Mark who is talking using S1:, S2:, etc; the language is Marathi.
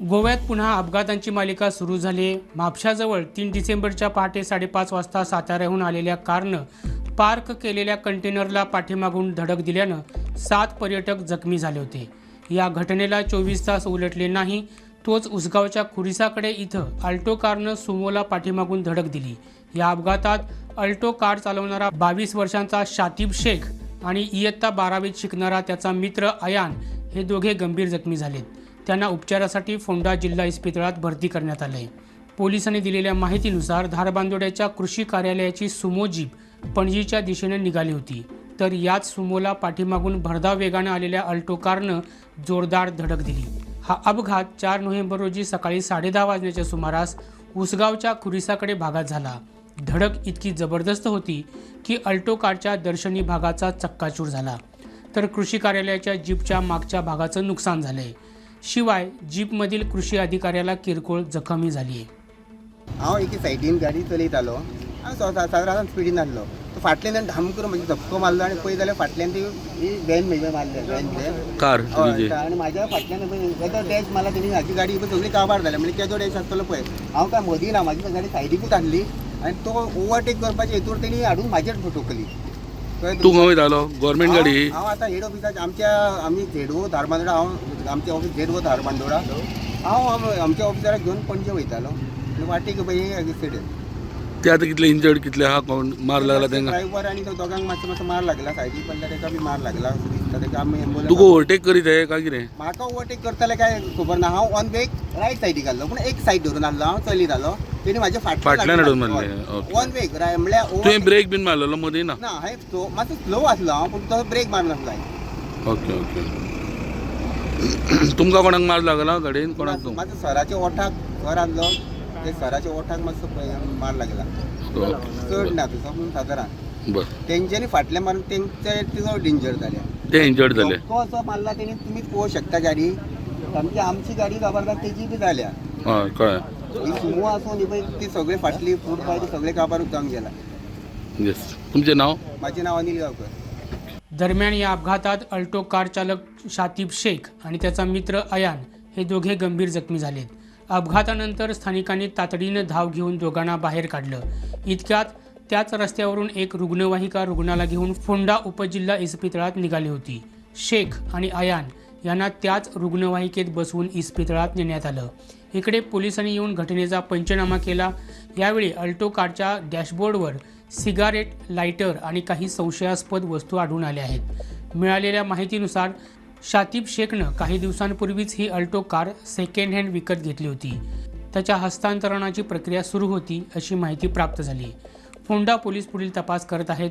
S1: गोव्यात पुन्हा अपघातांची मालिका सुरू झाली. म्हापशाजवळ तीन डिसेंबरच्या पहाटे साडेपाच वाजता साताऱ्याहून आलेल्या कारनं पार्क केलेल्या कंटेनरला पाठीमागून धडक दिल्यानं सात पर्यटक जखमी झाले होते. या घटनेला चोवीस तास उलटले नाही तोच उसगावच्या खुरिसाकडे इथं अल्टो कारनं सुमोला पाठीमागून धडक दिली. या अपघातात अल्टो कार चालवणारा बावीस वर्षांचा शातिब शेख आणि इयत्ता बारावीत शिकणारा त्याचा मित्र अयान हे दोघे गंभीर जखमी झालेत. त्यांना उपचारासाठी फोंडा जिल्हा इस्पितळात भरती करण्यात आले पोलिसांनी दिलेल्या माहितीनुसार धारबांदोड्याच्या कृषी कार्यालयाची सुमो जीप पणजीच्या दिशेने निघाली होती. तर याच सुमोला पाठीमागून भरधाव वेगानं आलेल्या अल्टो कारनं जोरदार धडक दिली. हा अपघात चार नोव्हेंबर रोजी सकाळी साडेदहा वाजण्याच्या सुमारास उसगावच्या खुरिसाकडे भागात झाला. धडक इतकी जबरदस्त होती की अल्टो कारच्या दर्शनी भागाचा चक्काचूर झाला. तर कृषी कार्यालयाच्या जीपच्या मागच्या भागाचं नुकसान झालं आहे शिवाय जीपमधील कृषी अधिकाऱ्याला किरकोळ जखमी झाली आहे.
S2: हांव एके सायडीन गाडी चलयतालो हांव सादारण स्पिडीन आसलो तो फाटल्यान धाम करून म्हणजे धपको मारलो आनी पळय जाल्यार फाटल्यान ती ही व्हॅन म्हणजे मारले व्हॅन
S3: कार
S2: हय
S3: तुझी
S2: आनी म्हाज्या फाटल्यान येदो डॅश मारला तेणी म्हाजी गाडी सगळी काबार जाल्या. म्हणजे केदो डॅश आसतलो पळय. हांव काय मदीं ना म्हाजी गाडी सायडीकूच आहली आनी तो ओवरटेक करपाचे हेतूर तेणी हाडून म्हाजेर ठोकली
S3: तू? खंय वयतालो गव्हर्मेंट गाडी. ही?
S2: हांव आतां हेड ऑफिसाच्या आमच्या आमी झेडवो धारबांदोडा हांव आमचे ऑफिस झेडवो धारबांदोडा. हांव आम- आमच्या ऑफिसाराक घेवन पणजे वयतालो आनी वाटेक पळय हे एक्सिडेंट
S3: ते आतां कितले इंजर्ड कितले हा कोण मार लागला तांकां
S2: ड्रायव्हर आणि तो दोगांक मातसो मातसो मार लागला. सायडीक पडल्या ताका बी मार लागला. दिसता ताका आमी
S3: तुका
S2: एम्बुलन्स
S3: ओव्हरटेक करीत आहे काय कितें
S2: म्हाका ओवरटेक करताले काय खबर ना हांव ऑन वेक रायट सायडीक आसलो पूण एक सायड धरून आसलो हांव चलीत आलो तेणी म्हाज्या
S3: फाटल्यान हाडून मारले, ओके.
S2: ऑन वेक म्हणल्यार
S3: तुवें
S2: over-
S3: ब्रेक बीन मारलेलो मदीं ना?
S2: ना हांवें स्लो मातसो स्लो आसलो हांव पूण तो ब्रेक मारनासलो हांवें
S3: ओके ओके. तुमकां कोणाक मार लागला गाडयेन कोणाक तू?
S2: माझ्या सराच्या ओठाक घर आसलो ते सराच्या ओठाक मातसो पळय मार लागला. चड ना तुजो पूण सादारण
S3: बर.
S2: तेंच्यांनी फाटल्यान मारून तेंचे तिजो डेंजर जाल्या
S3: ते इंजर्ड जाले
S2: धक्को असो मारला तेणी तुम्ही पळोवं शकता गाडी. सामकी आमची गाडी खबरदार तेजी बी जाल्या
S3: हय कळ्ळें
S2: ही सुमो ती सगळे फाटली फूड पाय सगळे काबारूच जावंक गेला.
S3: येस तुमचें नांव?
S2: माझे नाव अनिल गावकर.
S1: दरम्यान या अपघातात अल्टो कार चालक शातिब शेख आणि त्याचा मित्र अयान हे दोघे गंभीर जखमी झालेत. अपघातानंतर स्थानिकांनी तातडीनं धाव घेऊन दोघांना बाहेर काढलं. इतक्यात त्याच रस्त्यावरून एक रुग्णवाहिका रुग्णाला घेऊन फोंडा उपजिल्हा इस्पितळात निघाली होती. शेख आणि अयान यांना त्याच रुग्णवाहिकेत बसवून इस्पितळात नेण्यात आलं. इकडे पोलिसांनी येऊन घटनेचा पंचनामा केला. यावेळी अल्टो कारच्या डॅशबोर्डवर सिगारेट लायटर आणि काही संशयास्पद वस्तू आढळून आल्या आहेत. मिळालेल्या माहितीनुसार शातिब शेखनं काही दिवसांपूर्वीच ही अल्टो कार सेकंड हँड विकत घेतली होती. त्याच्या हस्तांतरणाची प्रक्रिया सुरू होती अशी माहिती प्राप्त झाली. फोंडा पोलीस पुढील तपास करत आहेत.